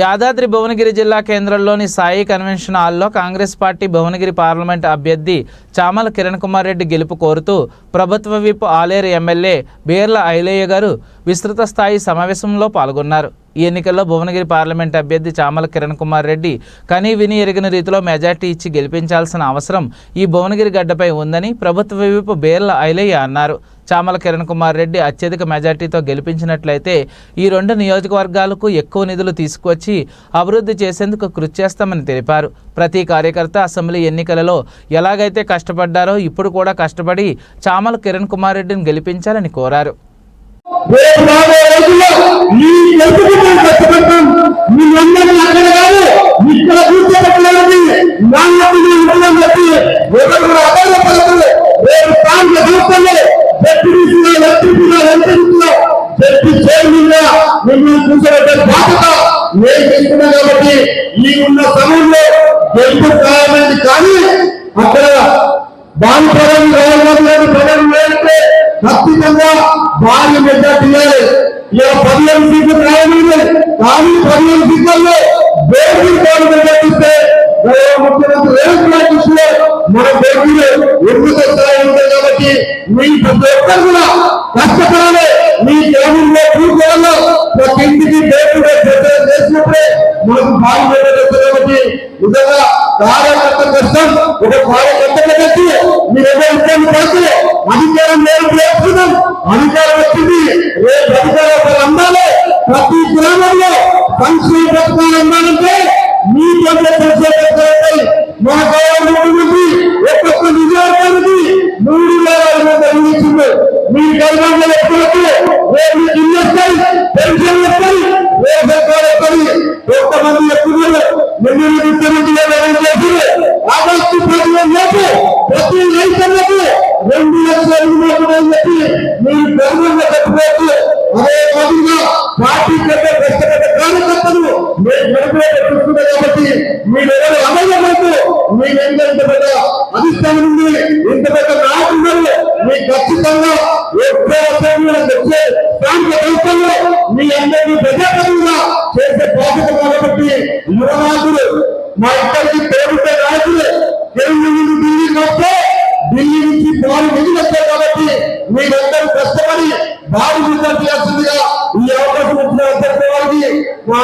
యాదాద్రి భువనగిరి జిల్లా కేంద్రంలోని సాయి కన్వెన్షన్ హాల్లో కాంగ్రెస్ పార్టీ భువనగిరి పార్లమెంట్ అభ్యర్థి చామల కిరణ్ కుమార్ రెడ్డి గెలుపు కోరుతూ ప్రభుత్వ విప్ ఆలేరు ఎమ్మెల్యే బీర్ల ఐలయ్య గారు విస్తృత స్థాయి సమావేశంలో పాల్గొన్నారు. ఈ ఎన్నికల్లో భువనగిరి పార్లమెంట్ అభ్యర్థి చామల కిరణ్ కుమార్ రెడ్డి కనీ విని ఎరిగిన రీతిలో మెజార్టీ ఇచ్చి గెలిపించాల్సిన అవసరం ఈ భువనగిరి గడ్డపై ఉందని ప్రభుత్వ విప్ బేర్ల ఐలయ్య అన్నారు. చామల కిరణ్ కుమార్ రెడ్డి అత్యధిక మెజార్టీతో గెలిపించినట్లయితే ఈ రెండు నియోజకవర్గాలకు ఎక్కువ నిధులు తీసుకువచ్చి అభివృద్ధి చేసేందుకు కృషి చేస్తామని తెలిపారు. ప్రతి కార్యకర్త అసెంబ్లీ ఎన్నికలలో ఎలాగైతే కష్టపడ్డారో ఇప్పుడు కూడా కష్టపడి చామల కిరణ్ కుమార్ రెడ్డిని గెలిపించాలని కోరారు. రేపు రాబోయే రోజుల్లో మీ గెలుపుకుంటాం కష్టపడతాం. మీ అక్కడ కాదు ఇక్కడ కూర్చోబెట్టలేదు నాన్నకి ఉంటుందని చెప్పి ఎవరు కూడా అబద్ధ రేపు ప్రాంత సంస్థలు డెప్యూటీసీలో ఎలక్ట్రిటీలో ఎంపీసీలో డెప్యూటీ చైర్మన్గా మిమ్మల్ని కూర్చోబెట్టే బాధ్యత నేను తీసుకున్నా కాబట్టి ఈ ఉన్న సమయంలో గెలుపు ఖాయమైంది కానీ అక్కడ బాధిపడని రావాలని ప్రజలు వేస్తే ఖచ్చితంగా భారీ మెజార్టీ ఇవ్వాలి ఇలా పదిహేను సీట్లు రాయలేదు కానీ పదిహేను సీట్లలో బేబీ బాలు మెజార్టీస్తే గౌరవ ముఖ్యమంత్రి రేవంత్ రెడ్డి దృష్టిలో మన బేటీలు ఉన్నత స్థాయి కాబట్టి మీ ప్రతి ఒక్కరు కూడా కష్టపడాలి. మీ గ్రామంలో కూర్చోవాలో ప్రతి ఇంటికి బేటీగా చేసినప్పుడే మనకు భారీ మెజార్టీ వస్తుంది కాబట్టి నిజంగా కార్యకర్త కష్టం ఒక కార్యకర్త కట్టి మీరు ఇబ్బంది పడితే అధికారం వచ్చింది రేపు అధికారం అందాలి ప్రతి గ్రామంలో సంక్షేమ పథకాలు అందాలంటే మీ సంక్షేమ పథకాలు మా గవర్నమెంట్ ఒక్కొక్క నిజానికి మూడు వేల ఐదు వందలు ఇచ్చింది మీ గవర్నమెంట్ ఎప్పుడైతే రేపు ఇల్లు వస్తాయి పెన్షన్ వస్తాయి రేపు సర్కారు వస్తుంది కొంతమంది ఎక్కువ ఎన్ని ముఖ్యమంత్రి చేసి ఆగస్టు పదిహేను లోపు ప్రతి రైతులకు రెండు లక్షల నేను మెరుపులో కాబట్టి మీరెవరు అమలు మీకు మీరెంత ఇంత పెద్ద అధిష్టానం ఉంది. ఇంత పెద్ద నాయకుడు మీ ఖచ్చితంగా ఎప్పుడో వచ్చే ప్రాంత మీ అందరినీ ప్రజాప్రతిగా చేసే బాధ్యత కాబట్టి యువ మా ఇక్కడికి ప్రభుత్వ నాయకులు తెలుగు నుండి ఢిల్లీకి వస్తే ఢిల్లీ నుంచి భారీ నిధులు వస్తాయి కాబట్టి మీరందరూ కష్టపడి భారీ విద్యార్థి చేస్తుందిగా ఈ అవకాశం ఇచ్చిన వారికి మా